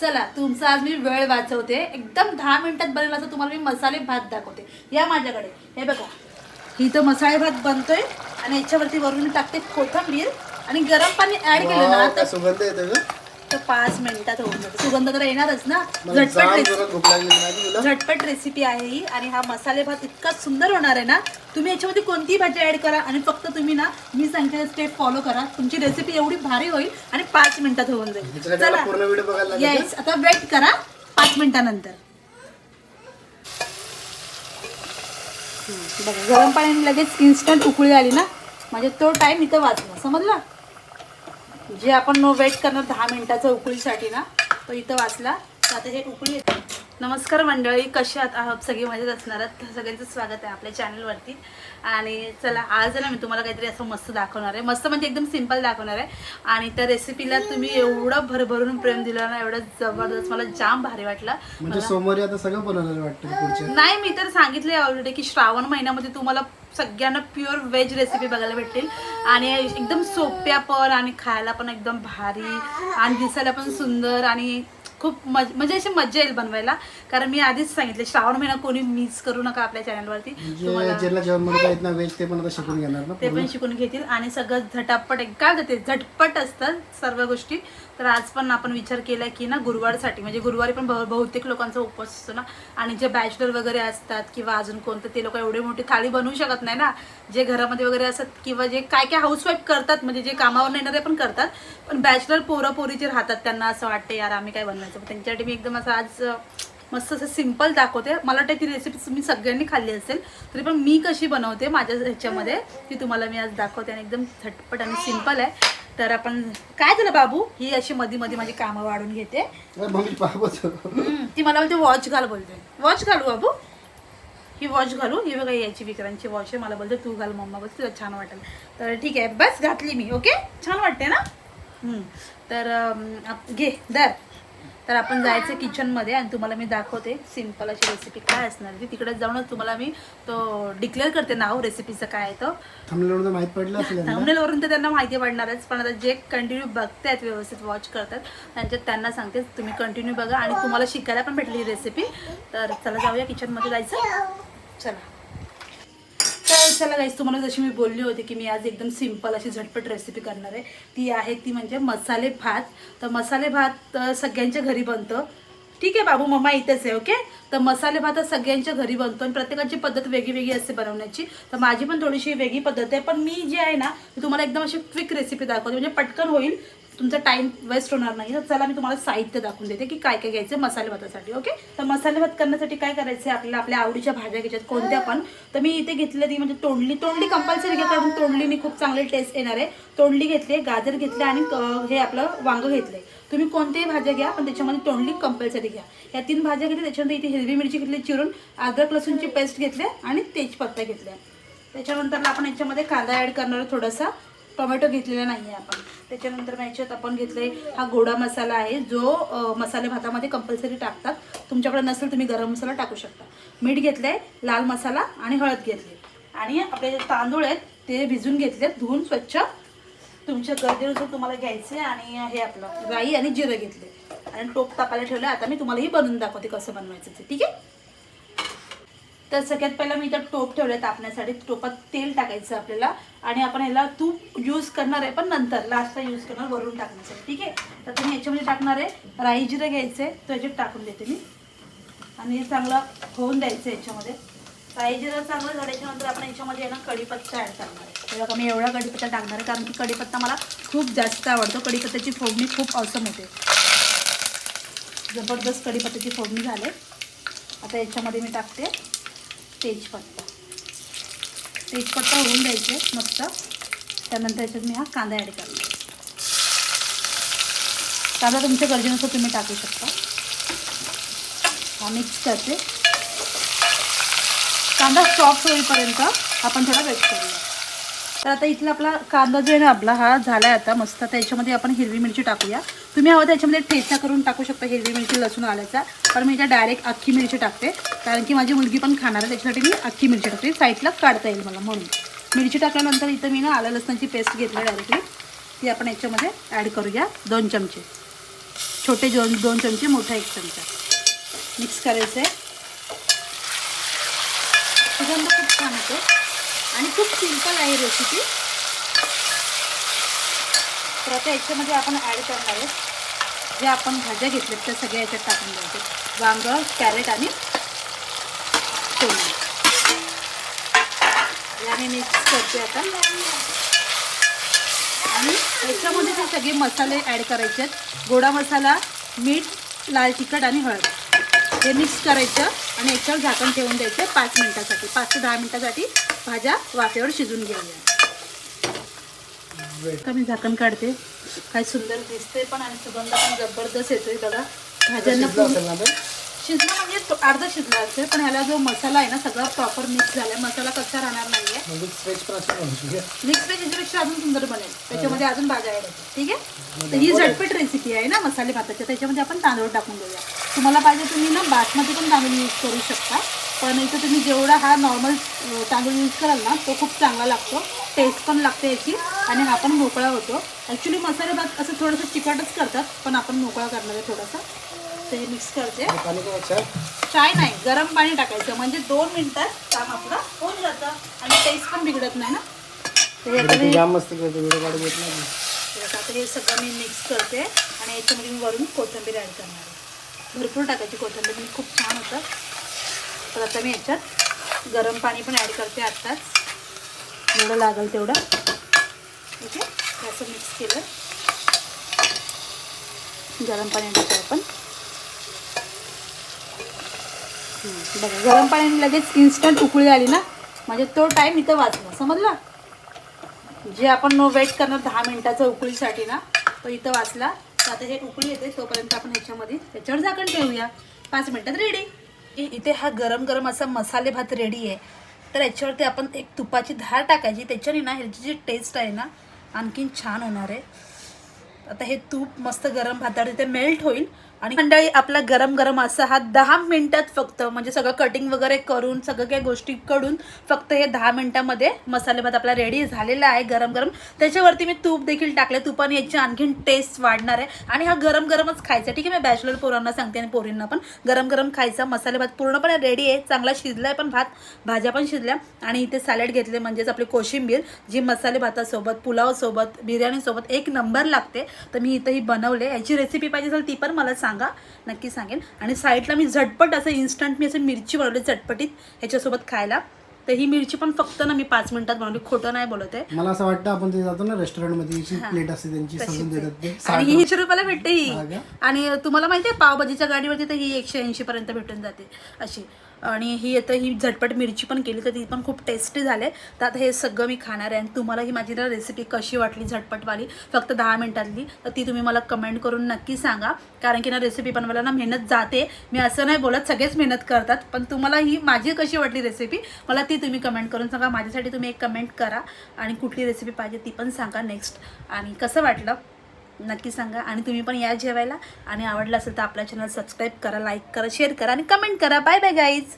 चला तुमचा आज मी वेळ वाचवते. एकदम दहा मिनिटात बनेल असं तुम्हाला मी मसाले भात दाखवते. या माझ्याकडे. हे बघा. इथं मसाले भात बनतोय आणि याच्यावरती वरून मी टाकते कोथंबीर आणि गरम पाणी ऍड केलं ना तर काय सुगंध येतो तर पाच मिनिटात होऊन जातं. सुगंध तर येणारच ना? झटपट रेसिपी झटपट रेसिपी आहे ही. आणि हा मसाले भात इतका सुंदर होणार आहे ना? तुम्ही याच्यामध्ये कोणतीही भाजी ऍड करा आणि फक्त तुम्ही ना मी सांगते स्टेप फॉलो करा. तुमची रेसिपी एवढी भारी होईल आणि पाच मिनिटात होऊन जाईल. लागेल. येस आता वेट करा पाच मिनिटानंतर. बघा गरम पाण्याने लगेच इन्स्टंट उकळी आली ना? म्हणजे तो टाइम इथं वाचला. समजला? जे आपण नो वेट करणार दहा मिनिटाचा उकळीसाठी ना तो इथं वाचला. तर आता हे उकळी येते. नमस्कार मंडळी कशा आहात? आहात सगळे मजेत असणार सगळ्यांचं स्वागत आहे आपल्या चॅनलवरती आणि चला आज ना मी तुम्हाला काहीतरी असं मस्त दाखवणार आहे. मस्त म्हणजे एकदम सिंपल दाखवणार आहे. आणि त्या रेसिपीला तुम्ही एवढं भरभरून प्रेम दिलं ना एवढं जबरदस्त मला जाम भारी वाटलं. म्हणजे सोमवारी आता सगळं बनवलेलं वाटतं नाही मी तर सांगितले ऑलरेडी की श्रावण महिन्यामध्ये तुम्हाला सगळ्यांना प्युअर व्हेज रेसिपी बघायला भेटतील. आणि एकदम सोप्या पण आणि खायला पण एकदम भारी आणि दिसायला पण सुंदर आणि खूप मज म्हणजे अशी मजा येईल बनवायला. कारण मी आधीच सांगितले श्रावण महिना कोणी मिस करू नका आपल्या चॅनलवरती ज्यांना जेवण बनवता येत ना व्हेज ते पण आता शिकून घेणार ना ते पण शिकून घेतील आणि सगळं झटापट एक- काय ते झटपट असतात सर्व गोष्टी. तर आज पण आपण विचार केला की ना गुरुवारसाठी म्हणजे गुरुवारी पण बहुतेक लोकांचा उपवास असतो ना. आणि जे बॅचलर वगैरे असतात किंवा अजून कोणतं ते लोक एवढी मोठी थाळी बनवू शकत नाही ना. जे घरामध्ये वगैरे असतात किंवा जे काय काय हाऊसवाईफ करतात म्हणजे जे कामावर येणारे पण करतात. पण बॅचलर पोरं पोरी जे राहतात त्यांना असं वाटतं यार आम्ही काय बनवायचं? त्यांच्यासाठी मी एकदम असं आज मस्त असं सिंपल दाखवते. मला वाटतं ती रेसिपी तुम्ही सगळ्यांनी खाल्ली असेल तरी पण मी कशी बनवते माझ्या ह्याच्यामध्ये ती तुम्हाला मी आज दाखवते आणि एकदम झटपट आणि सिंपल आहे. तर आपण काय झालं बाबू? ही अशी मध्ये मध्ये माझी कामं वाढून घेते. अरे मम्मी पाहत हम्म, ती मला बोलते वॉच घाल बोलते. वॉच घालू बाबू? ही वॉच घालू. ही बघा याची विक्रांची वॉच आहे. मला बोलते तू घाल मम्मा बोलते तुला छान वाटेल. तर ठीक आहे बस घातली मी ओके? छान वाटते ना? हम्म, तर आप- घे दर तर आपण जायचं किचनमध्ये आणि तुम्हाला मी दाखवते सिंपल अशी रेसिपी काय असणार ती तिकडे जाऊनच तुम्हाला मी तो डिक्लेअर करते नाव रेसिपीचं काय तर माहीत पडलं असेल यांना. थंबनेल वरून तर त्यांना माहिती पडणारच पण आता जे कंटिन्यू बघतायत व्यवस्थित वॉच करतात त्यांच्यात त्यांना सांगते तुम्ही कंटिन्यू बघा आणि तुम्हाला शिकायला पण भेटली ही रेसिपी तर चला जाऊया किचनमध्ये जायचं. चला. तर चला गाईस तुम्हाला जशी मी बोलली होती की मी आज एकदम सिंपल अशी झटपट रेसिपी करणार आहे. ती आहे ती म्हणजे मसाले भात. तर मसाले भात सगळ्यांच्या घरी बनतं. ठीक आहे बाबू मम्मा इथेच आहे ओके तर मसाले भात सगळ्यांच्या घरी बनतो आणि प्रत्येकाची पद्धत वेगळी वेगळी असते बनवण्याची. तर माझी पण थोडीशी वेगळी पद्धत आहे. पण मी जी आहे ना ती तुम्हाला एकदम अशी क्विक रेसिपी दाखवते. म्हणजे पटकन होईल. तुमचा टाइम वेस्ट होणार नाही तर चला मी तुम्हाला साहित्य दाखवून देते की काय काय घ्यायचं मसाले भातासाठी ओके तर मसाले भात करण्यासाठी काय करायचं आपल्याला? आपल्या आवडीच्या भाज्या घ्यायच्यात कोणत्या पण. तर मी इथे घेतलं ती म्हणजे तोंडली. तोंडली कंपल्सरी घ्या कारण तोंडलीने खूप चांगली टेस्ट येणार आहे. तोंडली घेतली गाजर घेतले आणि हे आपलं वांगं घेतलंय. तुम्ही कोणत्याही भाज्या घ्या पण त्याच्यामध्ये तोंडली कंपल्सरी घ्या. या तीन भाज्या घेतल्या त्याच्यानंतर इथे हिरवी मिरची घेतली चिरून अद्रक लसूणची पेस्ट घेतली आणि तेजपत्ता घेतल्या. त्याच्यानंतर आपण याच्यामध्ये कांदा ॲड करणार थोडंसं थोडासा. टोमॅटो घेतलेला नाही आहे आपण. त्याच्यानंतर मग याच्यात आपण घेतले हा गोडा मसाला आहे जो मसाले भातामध्ये कंपल्सरी टाकतात. तुमच्याकडे नसेल तुम्ही गरम मसाला टाकू शकता. मीठ घेतलं आहे लाल मसाला आणि हळद घेतली. आणि आपले जे तांदूळ आहेत ते भिजून घेतले धुवून स्वच्छ. तुमच्या गरजेनुसार तुम्हाला घ्यायचे आणि हे आपलं राई आणि जिरं घेतले आणि टोप टाकायला ठेवलं आता मी तुम्हाला ही बनवून दाखवते कसं बनवायचं ते. ठीक आहे? तर सगळ्यात पहिला मी इथं टोप ठेवलं तापण्यासाठी. टोपात तेल टाकायचं आपल्याला आणि आपण ह्याला तूप यूज करणार आहे पण नंतर लास्टला यूज करणार वरून टाकण्यासाठी ठीक आहे? तर तुम्ही याच्यामध्ये टाकणार आहे राई जिरं घ्यायचं आहे तो याच्यात टाकून देते मी. आणि हे चांगलं होऊन द्यायचं याच्यामध्ये. राई जिरं चांगलं झाल्याच्यानंतर आपण याच्यामध्ये आहे ना कढीपत्ता ॲड करणार आहे. तेव्हा मी एवढा कढीपत्ता टाकणार आहे कारण की कढीपत्ता मला खूप जास्त आवडतो. कढीपत्त्याची फोडणी खूप औसम होते जबरदस्त कढीपत्त्याची फोडणी झाले. आता याच्यामध्ये मी टाकते. तेजपत्ता. तेजपत्ता होऊन द्यायचे मस्त. त्यानंतर याच्यात मी हा कांदा ॲड करणार कांदा तुमच्या गरजेनुसार तुम्ही टाकू शकता. हा मिक्स करते. कांदा सॉफ्ट होईपर्यंत आपण थोडा वेट करूया. तर आता इथला आपला कांदा जो आहे ना आपला हा झाला आहे आता मस्त. आता याच्यामध्ये आपण हिरवी मिरची टाकूया. तुम्ही हवं त्याच्यामध्ये ठेचा करून टाकू शकता हिरवी मिरची लसूण आल्याचा. पण मी इथं डायरेक्ट अख्खी मिरची टाकते. कारण की माझी मुलगी पण खाणार आहे त्याच्यासाठी मी अख्खी मिरची टाकते. साईडला काढता येईल मला म्हणून. मिरची टाकल्यानंतर इथं मी ना आलं लसणाची पेस्ट घेतली डायरेक्टली ती आपण याच्यामध्ये ॲड करूया. दोन चमचे. छोटे दोन दोन चमचे मोठा एक चमचा. मिक्स करायचं आहे सुगंध खूप छान होतो आणि खूप सिंपल आहे रेसिपी तर आता याच्यामध्ये आपण ॲड करणार आहे जे आपण भाज्या घेतल्यात त्या सगळ्या याच्यात टाकून द्यायचे वांग कॅरेट आणि टोमॅटो याने मिक्स करते आता. आणि याच्यामध्ये ते सगळे मसाले ॲड करायचे आहेत गोडा मसाला मीठ लाल तिखट आणि हळद. हे मिक्स करायचं आणि याच्यावर झाकण ठेवून द्यायचं पाच मिनटासाठी पाच ते दहा मिनटासाठी. भाज्या वाफेवर शिजून. आता मी झाकण काढते. काय सुंदर दिसते पण आणि सुगंध पण जबरदस्त येतोय बघा. भाज्यांना शिजलं म्हणजे अर्धा शिजला असेल पण ह्याला जो मसाला आहे ना सगळा प्रॉपर मिक्स झाला मसाला कच्चा राहणार नाहीये. म्हणजे? मिक्स वेज याच्यापेक्षा अजून सुंदर बनेल. त्याच्यामध्ये अजून भाज्या ॲड होतील ठीक आहे? तर ही झटपट रेसिपी आहे ना मसाले भाताची त्याच्यामध्ये आपण तांदूळ टाकून देऊया. तुम्हाला पाहिजे तुम्ही ना बासमती पण तांदूळ यूज करू शकता. पण इथं तुम्ही जेवढा हा नॉर्मल तांदूळ यूज कराल ना तो खूप चांगला लागतो. टेस्ट पण लागते याची आणि हा पण मोकळा होतो. ॲक्च्युली मसाले भात असं थोडंसं चिकटच करतात पण आपण मोकळा करणार आहे थोडासा. हे मिक्स करते. चाय नाही गरम पाणी टाकायचं. म्हणजे दोन मिनिटात काम आपलं होऊन जातं आणि टेस्ट पण बिघडत नाही ना. आता ती हे सगळं मी मिक्स करते आणि याच्यामध्ये मी वरून कोथिंबीर ॲड करणार आहे. भरपूर टाकायची कोथिंबीर खूप छान होतं तर आता मी याच्यात गरम पाणी पण ॲड करते आत्ताच. जेवढं लागेल तेवढं. ओके? असं मिक्स केलं. गरम पाणी टाकू आपण. बघा गरम पाण्याने लगेच इन्स्टंट उकळी आली ना म्हणजे तो टाईम इथं वाचला समजला? जे आपण वेट करणार दहा मिनिटाचं उकळीसाठी ना तो इथं वाचला. तर आता हे उकळी येते तोपर्यंत आपण ह्याच्यामध्ये त्याच्यावर झाकण ठेवूया. पाच मिनटात रेडी इथे हा गरम गरम असा मसाले भात रेडी आहे. तर याच्यावरती आपण एक तुपाची धार टाकायची. त्याच्याने ना ह्याची जी टेस्ट आहे ना आणखीन छान होणार आहे. आता हे तूप मस्त गरम भातावर तिथे मेल्ट होईल. आणि मंडळी आपला गरम गरम असा हा दहा मिनिटात फक्त म्हणजे सगळं कटिंग वगैरे करून सगळं काही गोष्टी कडून फक्त हे दहा मिनिटामध्ये मसाले भात आपला रेडी झालेला आहे गरम गरम त्याच्यावरती मी तूप देखील टाकले तुपाने याची आणखीन टेस्ट वाढणार आहे. आणि हा गरम गरमच खायचा. ठीक आहे मी बॅचलर पोरांना सांगते आणि पोरींना पण. गरम गरम खायचा. मसाले भात पूर्णपणे रेडी आहे. चांगला शिजलाय पण भात. भाज्या पण शिजल्या. आणि इथे सॅलड घेतले म्हणजेच आपली कोशिंबीर जी मसाले भातासोबत पुलावसोबत बिर्याणीसोबत एक नंबर लागते. तर मी इथं ही बनवले. याची रेसिपी पाहिजे असेल ती पण मला सांग नक्की सांगेन. आणि साईडला मी झटपट असं इन्स्टंट मी असं मिरची बनवली झटपटीत ह्याच्यासोबत खायला. तर ही मिरची पण फक्त ना मी पाच मिनिटात बनवली. खोटं नाही बोलत आहे. मला असं वाटतं आपण ते जातो ना रेस्टॉरंटमध्ये जी प्लेट असते त्यांची सजून देतात आणि ही एकशे रुपयाला भेटते ही? आणि तुम्हाला माहिती आहे पावभाजीच्या गाडीवरती तर ही एकशे ऐंशी पर्यंत भेटून जाते अशी. आणि ही आता ही झटपट मिरची पण केली तर ती पण खूप टेस्टी झाले तर आता हे सगळं मी खाणार आहे. आणि तुम्हाला ही माझी ना रेसिपी कशी वाटली झटपटवाली फक्त दहा मिनिटातली तर ती तुम्ही मला कमेंट करून नक्की सांगा. कारण की ना रेसिपी बनवायला ना मेहनत जाते. मी असं नाही बोलत सगळेच मेहनत करतात. पण तुम्हाला ही माझी कशी वाटली रेसिपी मला ती तुम्ही कमेंट करून सांगा. माझ्यासाठी तुम्ही एक कमेंट करा. आणि कुठली रेसिपी पाहिजे ती पण सांगा नेक्स्ट आणि कसं वाटलं? नक्की सांगा. आणि तुम्ही पण या जेवायला. आणि आवडलं असेल तर आपल्या चॅनल सबस्क्राईब करा लाईक करा शेअर करा आणि कमेंट करा. Bye bye guys